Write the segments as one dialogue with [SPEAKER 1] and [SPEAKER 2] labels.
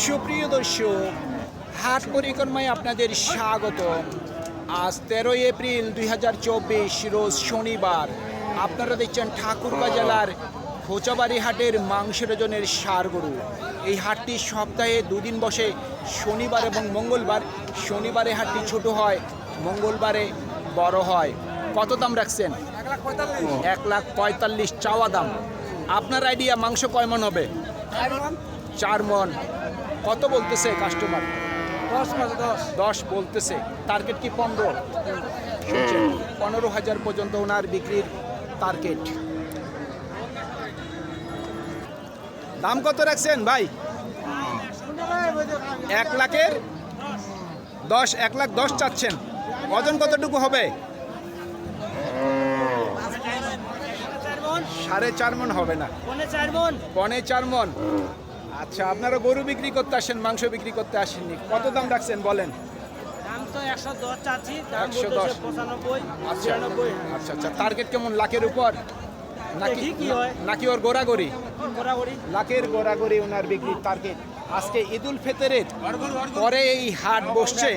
[SPEAKER 1] সুপ্রিয় দর্শক, হাট পরিক্রমায় আপনাদের স্বাগত আজ তেরোই এপ্রিল দুই হাজার চব্বিশ, রোজ শনিবার। আপনারা দেখছেন ঠাকুরগাঁ জেলার খোঁচাবাড়ি হাটের মাংসের ওজনের গরু এই হাটটি সপ্তাহে দুদিন বসে, শনিবার এবং মঙ্গলবার। শনিবারে হাটটি ছোট হয়, মঙ্গলবারে বড় হয়। কত দাম রাখছেন? এক লাখ পঁয়তাল্লিশ চাওয়া দাম। আপনার আইডিয়া মাংস কয় মন হবে? চার মন। কত বলতেছে কাস্টমার
[SPEAKER 2] দশ
[SPEAKER 1] বলতেছে। টার্গেট কি পনেরো? পনেরো হাজার পর্যন্ত ওনার বিক্রির টার্গেট দাম কত রাখছেন ভাই? এক লাখের দশ এক লাখ দশ চাচ্ছেন। ওজন কতটুকু হবে? সাড়ে চার মন হবে না।
[SPEAKER 2] পনে চার মন।
[SPEAKER 1] পনে চার মন। আচ্ছা আপনারা গরু বিক্রি করতে আসেন মাংস বিক্রি করতে আসেননি। কত দাম রাখছেন বলেন?
[SPEAKER 2] একশো দশ চাচ্ছি দাম
[SPEAKER 1] 110
[SPEAKER 2] বলতেছে পঁচানব্বই
[SPEAKER 1] আচ্ছা আচ্ছা আচ্ছা টার্গেট কেমন লাখের উপর? নাকি
[SPEAKER 2] হয়।
[SPEAKER 1] নাকি ওর গোড়াগড়ি? লাখের গোড়াগড়ি ওনার বিক্রির টার্গেট আজকে ঈদুল ফিতরের পরে এই হাট বসছে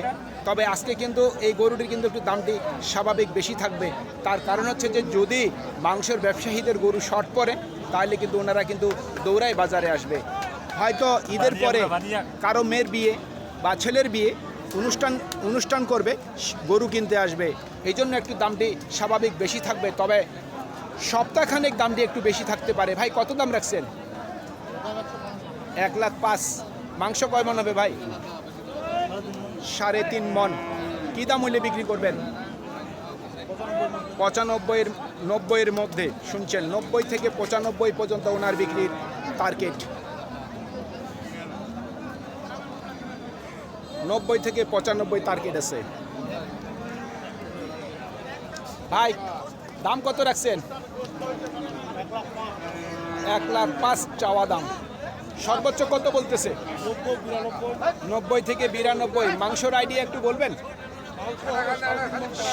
[SPEAKER 1] তবে আজকে কিন্তু এই গরুটির কিন্তু একটু দামটি স্বাভাবিক বেশি থাকবে। তার কারণ হচ্ছে যে যদি মাংসের ব্যবসায়ীদের গরু শর্ট পড়ে তাহলে কিন্তু ওনারা কিন্তু দৌড়াই বাজারে আসবে। হয়তো ঈদের পরে কারও মেয়ের বিয়ে বা ছেলের বিয়ে অনুষ্ঠান অনুষ্ঠান করবে গরু কিনতে আসবে। এই জন্য একটু দামটি স্বাভাবিক বেশি থাকবে তবে সপ্তাহখানেক দামটি একটু বেশি থাকতে পারে। ভাই কত দাম রাখছেন? এক লাখ পাঁচ। মাংস কয় মন হবে ভাই? সাড়ে তিন মন। কী দাম হইলে বিক্রি করবেন? পঁচানব্বইয়ের নব্বইয়ের মধ্যে শুনছেন? নব্বই থেকে পঁচানব্বই পর্যন্ত ওনার বিক্রির টার্গেট নব্বই থেকে পঁচানব্বই টার্গেট আছে। ভাই, দাম কত রাখছেন? এক লাখ পাঁচ চাওয়া দাম। সর্বোচ্চ কত বলতেছে? নব্বই থেকে বিরানব্বই। মাংসর আইডিয়া একটু বলবেন?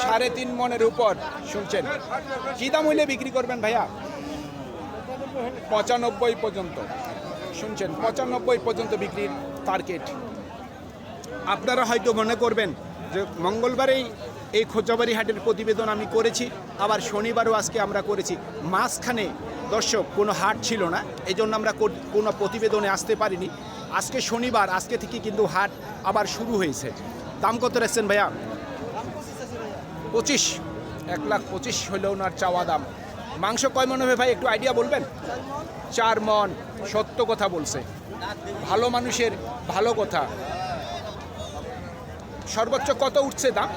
[SPEAKER 1] সাড়ে তিন মনের উপর, শুনছেন? কি দাম হইলে বিক্রি করবেন ভাইয়া? পঁচানব্বই পর্যন্ত, শুনছেন? পঁচানব্বই পর্যন্ত বিক্রির টার্গেট আপনারা হয়তো মনে করবেন যে মঙ্গলবারেই এই খোঁজাবাড়ি হাটের প্রতিবেদন আমি করেছি, আবার শনিবারও আজকে আমরা করেছি। মাঝখানে দর্শক, কোনো হাট ছিল না এই জন্য আমরা কোনো প্রতিবেদনে আসতে পারিনি। আজকে শনিবার, আজকে থেকে কিন্তু হাট আবার শুরু হয়েছে। দাম কত রাখছেন ভাইয়া? পঁচিশ। এক লাখ পঁচিশ হলেও ওনার চাওয়া দাম। মাংস কয় মনে হবে ভাই, একটু আইডিয়া বলবেন? চার মন, সত্য কথা বলছে। ভালো মানুষের ভালো কথা। সর্বোচ্চ কত উঠছে দাম?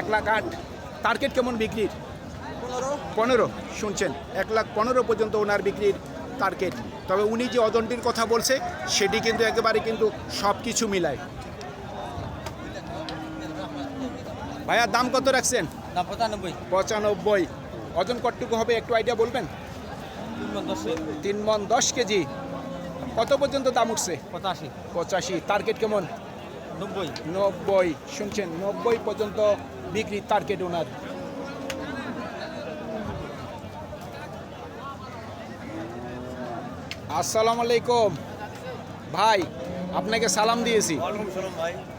[SPEAKER 1] এক লাখ আট। টার্গেট কেমন বিক্রির?
[SPEAKER 2] পনেরো।
[SPEAKER 1] শুনছেন। এক লাখ পনেরো পর্যন্ত ওনার বিক্রির টার্গেট। তবে উনি যে অদনটির কথা বলছে সেটি কিন্তু একেবারে কিন্তু সব কিছু মিলায়। ভাইয়া দাম কত রাখছেন?
[SPEAKER 2] পঁচানব্বই।
[SPEAKER 1] পঁচানব্বই। ওজন কতটুকু হবে একটু আইডিয়া বলবেন?
[SPEAKER 2] তিন মন দশ
[SPEAKER 1] কেজি। কত পর্যন্ত দাম উঠছে?
[SPEAKER 2] পঁচাশি।
[SPEAKER 1] পঁচাশি। টার্গেট কেমন?
[SPEAKER 2] নব্বই।
[SPEAKER 1] নব্বই শুনছেন নব্বই পর্যন্ত বিক্রি টার্গেট ওনার আসসালামু আলাইকুম। ভাই আপনাকে সালাম দিয়েছি।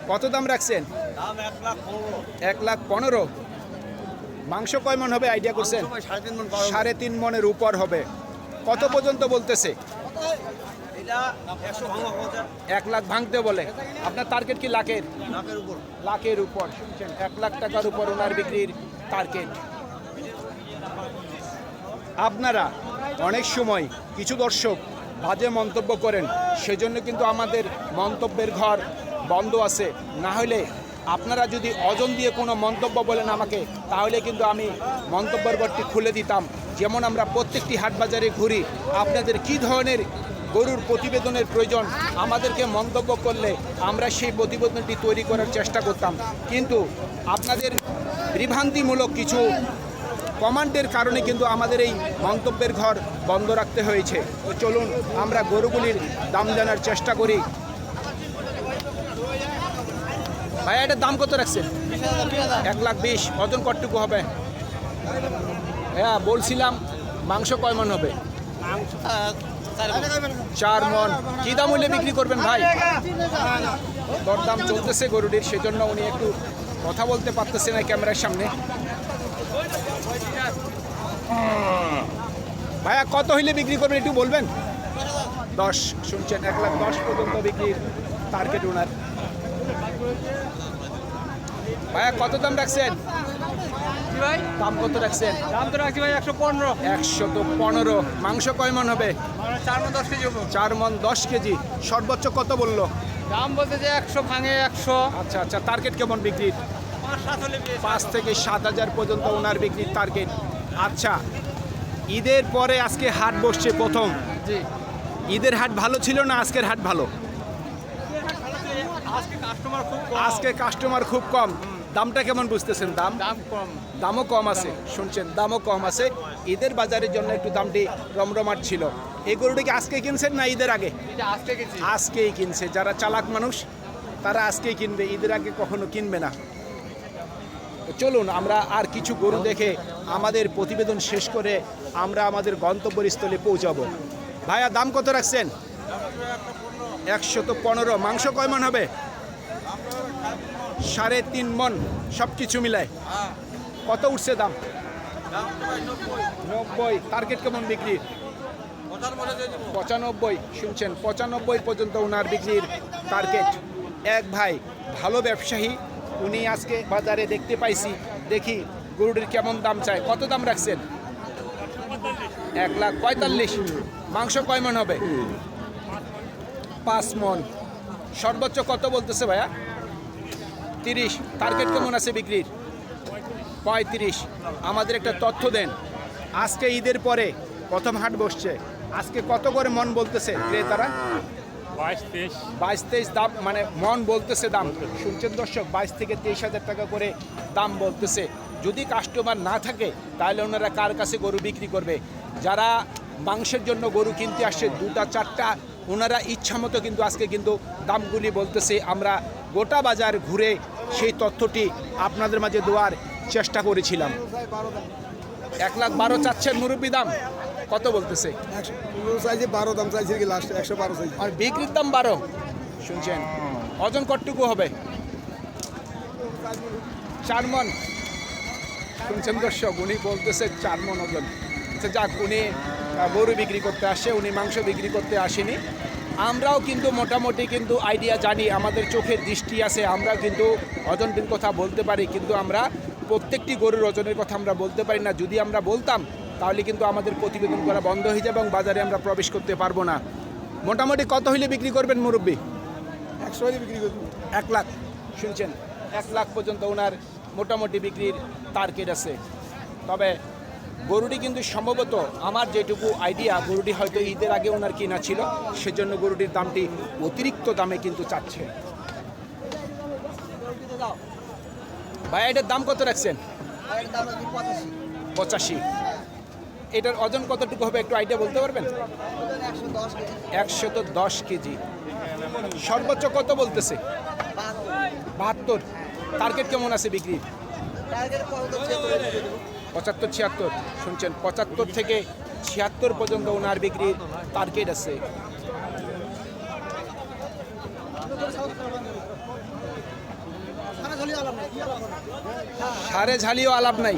[SPEAKER 1] কত দাম রাখছেন?
[SPEAKER 2] এক লাখ পনেরো।
[SPEAKER 1] মাংস কয় মন হবে? আইডিয়া করছেন?
[SPEAKER 2] সাড়ে তিন
[SPEAKER 1] মনের উপর হবে। কত পর্যন্ত বলতেছে? এক লাখ ভাঙতে বলে। আপনার টার্গেট কি লাখের?
[SPEAKER 2] লাখের উপর।
[SPEAKER 1] লাখের উপর। শুনছেন এক লাখ টাকার উপর ওনার বিক্রির টার্গেট আপনারা অনেক সময় কিছু দর্শক বাজে মন্তব্য করেন সেজন্য কিন্তু আমাদের মন্তব্যের ঘর বন্ধ আছে। না হলে আপনারা যদি অজন দিয়ে কোনো মন্তব্য বলেন আমাকে তাহলে কিন্তু আমি মন্তব্যের ঘরটি খুলে দিতাম। যেমন আমরা প্রত্যেকটি হাট বাজারে ঘুরি আপনাদের কি ধরনের গরুর প্রতিবেদনের প্রয়োজন। আমাদেরকে মন্তব্য করলে আমরা সেই প্রতিবেদনটি তৈরি করার চেষ্টা করতাম। কিন্তু আপনাদের বিভ্রান্তিমূলক কিছু কমান্ডের কারণে কিন্তু আমাদের এই মন্তব্যের ঘর বন্ধ রাখতে হয়েছে। তো চলুন, আমরা গরুগুলির দাম জানার চেষ্টা করি। ভাই এটার দাম কত রাখছেন? এক লাখ বিশ। ওজন কতটুকু হবে? হ্যাঁ বলছিলাম মাংস কয় মন হবে?
[SPEAKER 2] মাংস
[SPEAKER 1] চার মন। কি দাম হইলে বিক্রি করবেন ভাই? দরদাম চলতেছে গরুটির সেজন্য উনি একটু কথা বলতে পারতেছে না ক্যামেরার সামনে। ভাইয়া কত হইলে বিক্রি করবেন একটু বলবেন? দশ শুনছেন এক লাখ দশ পর্যন্ত বিক্রির টার্গেট ওনার ভাইয়া কত দাম রাখছেন? দাম কত রাখছেন?
[SPEAKER 3] দাম তো রাখছি ভাই একশো পনেরো।
[SPEAKER 1] একশো তো পনেরো। মাংস কয় মন হবে?
[SPEAKER 3] চার মন দশ কেজি
[SPEAKER 1] চার মন দশ কেজি। সর্বোচ্চ কত বলল?
[SPEAKER 3] দাম বলতে যে একশো ভাঙে একশো।
[SPEAKER 1] আচ্ছা আচ্ছা টার্গেট কেমন বিক্রির
[SPEAKER 3] পাঁচ
[SPEAKER 1] থেকে সাত হাজার পর্যন্ত ওনার বিক্রির টার্গেট আচ্ছা ঈদের পরে আজকে হাট বসছে প্রথম।
[SPEAKER 3] জি।
[SPEAKER 1] ঈদের হাট ভালো ছিল না আজকের হাট ভালো?
[SPEAKER 3] আজকে কাস্টমার খুব কম।
[SPEAKER 1] আজকে কাস্টমার খুব কম। দামটা কেমন বুঝতেছেন? দাম?
[SPEAKER 3] দাম কম।
[SPEAKER 1] দামও কম আছে। শুনছেন দামও কম আছে। ঈদের বাজারের জন্য একটু দামটি রমরমাট ছিল। এই গরুটি কি আজকে কিনছেন না ঈদের আগে? আজকেই কিনছে। যারা চালাক মানুষ তারা আজকেই কিনবে। ঈদের আগে কখনো কিনবে না। চলুন আমরা আর কিছু গরু দেখে আমাদের প্রতিবেদন শেষ করে আমরা আমাদের গন্তব্যস্থলে পৌঁছাবো। ভাইয়া দাম কত রাখছেন? একশো তো পনেরো। মাংস কয় মন হবে? সাড়ে তিন মন। সব কিছু মিলায়। কত উঠছে দাম? নব্বই। টার্গেট কেমন বিক্রি পঁচানব্বই, শুনছেন, পঁচানব্বই পর্যন্ত ওনার বিক্রির টার্গেট এক ভাই, ভালো ব্যবসায়ী, উনি আজকে বাজারে দেখতে পাইছি। দেখি, গরুটির কেমন দাম চায়, কত দাম রাখছেন? এক লাখ পঁয়তাল্লিশ। মাংস কয় মন হবে? পাঁচ মন। সর্বোচ্চ কত বলতেছে ভাইয়া? তিরিশ। টার্গেট কেমন আছে বিক্রির? পঁয়ত্রিশ। আমাদের একটা তথ্য দেন। আজকে ঈদের পরে প্রথম হাট বসছে। আজকে কত করে মন বলতেছে ক্রেতারা?
[SPEAKER 3] বাইশ তেইশ।
[SPEAKER 1] দাম মানে মন বলতেছে দাম। শুনছেন দর্শক বাইশ থেকে তেইশ হাজার টাকা করে দাম বলতেছে। যদি কাস্টমার না থাকে তাহলে ওনারা কার কাছে গরু বিক্রি করবে? যারা মাংসের জন্য গরু কিনতে আসছে দুটা চারটা ওনারা ইচ্ছা মতো কিন্তু আজকে কিন্তু দামগুলি বলতেছে। আমরা গোটা বাজার ঘুরে সেই তথ্যটি আপনাদের মাঝে দেওয়ার চেষ্টা করেছিলাম। এক লাখ বারো চাচ্ছেন মুরব্বী দাম। কত বলতেছে?
[SPEAKER 4] চাইছে বারো দাম চাইছে কি লাস্ট একশো বারো চাইছে।
[SPEAKER 1] আর বিক্রির দাম বারো। শুনছেন? ওজন কতটুকু হবে? চার মন শুনছেন দর্শক উনি বলতেছে চার মন ওজন। আচ্ছা যাক উনি গরু বিক্রি করতে আসে উনি মাংস বিক্রি করতে আসেনি। আমরাও কিন্তু মোটামুটি কিন্তু আইডিয়া জানি আমাদের চোখের দৃষ্টি আছে আমরা কিন্তু ওজনটির কথা বলতে পারি কিন্তু আমরা প্রত্যেকটি গরুর ওজনের কথা আমরা বলতে পারি না। যদি আমরা বলতাম তাহলে কিন্তু আমাদের প্রতিবেদন করা বন্ধ হয়ে যাবে এবং বাজারে আমরা প্রবেশ করতে পারব না। মোটামুটি কত হইলে বিক্রি করবেন মুরব্বী?
[SPEAKER 4] একশো হলে বিক্রি করবেন
[SPEAKER 1] এক লাখ। শুনছেন? এক লাখ পর্যন্ত ওনার মোটামুটি বিক্রির টার্গেট আছে। তবে গরুটি কিন্তু সম্ভবত আমার যেটুকু আইডিয়া গরুটি হয়তো ঈদের আগে ওনার কিনা ছিল সেজন্য গরুটির দামটি অতিরিক্ত দামে কিন্তু চাচ্ছে। ভাই এটার দাম কত রাখছেন? পঁচাশি। এটার ওজন কতটুকু হবে একটু আইডিয়া বলতে পারবেন? একশো তো দশ কেজি। সর্বোচ্চ কত বলতেছে? বাহাত্তর। টার্গেট কেমন আছে বিক্রি পঁচাত্তর, ছিয়াত্তর। শুনছেন, পঁচাত্তর থেকে ছিয়াত্তর পর্যন্ত ওনার বিক্রির টার্গেট আছে। সারে ঝালিও আলাপ নাই।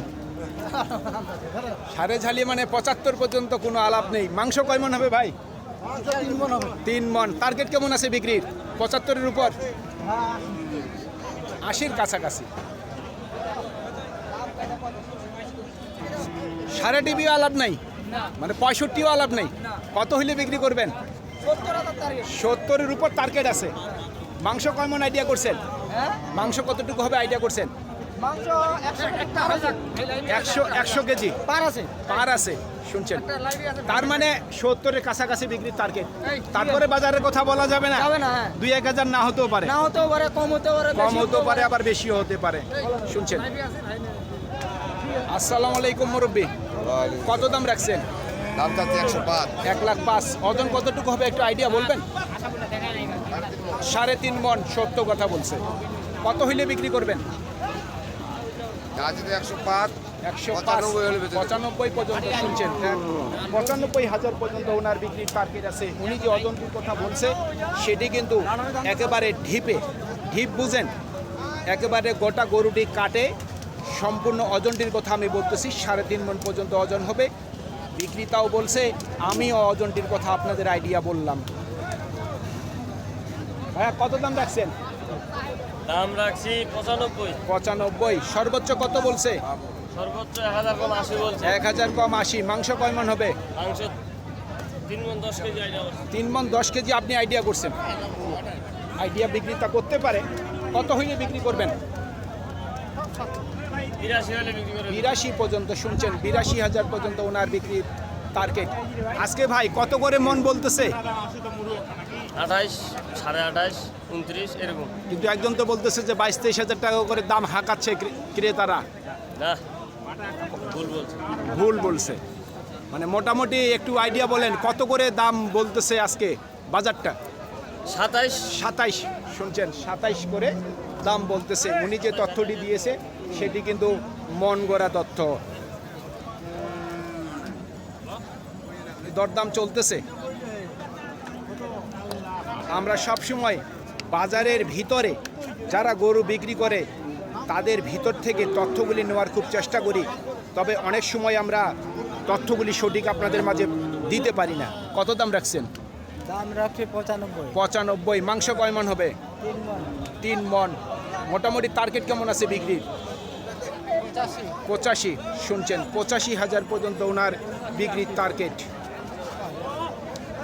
[SPEAKER 1] সারে ঝালি মানে পঁচাত্তর পর্যন্ত কোনো আলাপ নেই। মাংস কয় মন হবে ভাই? তিন মন। টার্গেট কেমন আছে বিক্রির? পঁচাত্তরের উপর? আশির কাছাকাছি। সাড়ে টিভিও আলাপ নাই? মানে পঁয়ষট্টিও আলাপ নেই? কত হইলে বিক্রি করবেন? সত্তরের উপর টার্গেট আছে। মাংস কয় মন আইডিয়া করছেন? মাংস কতটুকু হবে আইডিয়া করছেন? একশো একশো কেজি?
[SPEAKER 3] পার আছে।
[SPEAKER 1] পার আছে শুনছেন। তার মানে সত্তরের কাছাকাছি বিক্রির টার্গেট তারপরে বাজারের কথা বলা যাবে না?
[SPEAKER 3] যাবে না, হ্যাঁ।
[SPEAKER 1] দুই এক হাজার না হতেও পারে।
[SPEAKER 3] না হতেও পারে কম হতেও পারে
[SPEAKER 1] কম হতেও পারে আবার বেশিও হতে পারে। শুনছেন? আসসালামু আলাইকুম মুরব্বী। কত দাম রাখছেন?
[SPEAKER 4] দাম চাচ্ছে একশো পাঁচ।
[SPEAKER 1] এক লাখ পাঁচ। ওজন কতটুকু হবে একটু আইডিয়া বলবেন? সাড়ে তিন মন সত্য কথা বলছে। কত হইলে বিক্রি করবেন?
[SPEAKER 4] একশো পাঁচ
[SPEAKER 1] একশো পাঁচ
[SPEAKER 4] পঁচানব্বই
[SPEAKER 1] পর্যন্ত শুনছেন হ্যাঁ। পঁচানব্বই হাজার পর্যন্ত ওনার বিক্রির টার্গেট আছে। উনি যে অজন্তির কথা বলছে সেটি কিন্তু একেবারে ঢিপে ঢিপ বুঝেন একেবারে গোটা গরুটি কাটে। সম্পূর্ণ ওজনটির কথা আমি বলতেছি সাড়ে তিন মন পর্যন্ত ওজন হবে। বিক্রেতাও বলছে আমিও ওজনটির কথা আপনাদের আইডিয়া বললাম। ভাইয়া কত দাম রাখছেন?
[SPEAKER 5] দাম রাখছি পঁচানব্বই।
[SPEAKER 1] পঁচানব্বই। সর্বোচ্চ কত বলছে?
[SPEAKER 5] সর্বোচ্চ এক হাজার কম আশি বলছে।
[SPEAKER 1] এক হাজার কম আশি। মাংস কয় মন হবে?
[SPEAKER 5] মাংস তিন মন দশ কেজি
[SPEAKER 1] তিন মন দশ কেজি আপনি আইডিয়া করছেন। আইডিয়া বিক্রিতা করতে পারে। কত হইলে বিক্রি করবেন?
[SPEAKER 5] বিরাশি বিক্রি
[SPEAKER 1] পর্যন্ত শুনছেন। বিরাশি হাজার পর্যন্ত ওনার বিক্রির টার্গেট আজকে ভাই কত করে মন বলতেছে?
[SPEAKER 5] আঠাইশ সাড়ে আঠাইশ উনত্রিশ এরকম।
[SPEAKER 1] কিন্তু একজন তো বলতেছে যে বাইশ তেইশ হাজার টাকা করে দাম হাঁকাচ্ছে ক্রেতারা।
[SPEAKER 5] না ভুল বলছে।
[SPEAKER 1] ভুল বলছে। মানে মোটামুটি একটু আইডিয়া বলেন কত করে দাম বলতেছে আজকে বাজারটা?
[SPEAKER 5] সাতাইশ।
[SPEAKER 1] সাতাইশ শুনছেন? সাতাইশ করে দাম বলতেছে। উনি যে তথ্যটি দিয়েছে সেটি কিন্তু মন গড়া তথ্য। দরদাম চলতেছে। আমরা সবসময় বাজারের ভিতরে যারা গরু বিক্রি করে তাদের ভিতর থেকে তথ্যগুলি নেওয়ার খুব চেষ্টা করি। তবে অনেক সময় আমরা তথ্যগুলি সঠিক আপনাদের মাঝে দিতে পারি না। কত দাম রাখছেন?
[SPEAKER 3] দাম রাখছি পঁচানব্বই।
[SPEAKER 1] পঁচানব্বই। মাংস কয় মন হবে?
[SPEAKER 3] তিন মন।
[SPEAKER 1] মোটামুটি টার্গেট কেমন আছে বিক্রির? পঁচাশি। শুনছেন পঁচাশি হাজার পর্যন্ত ওনার বিক্রির টার্গেট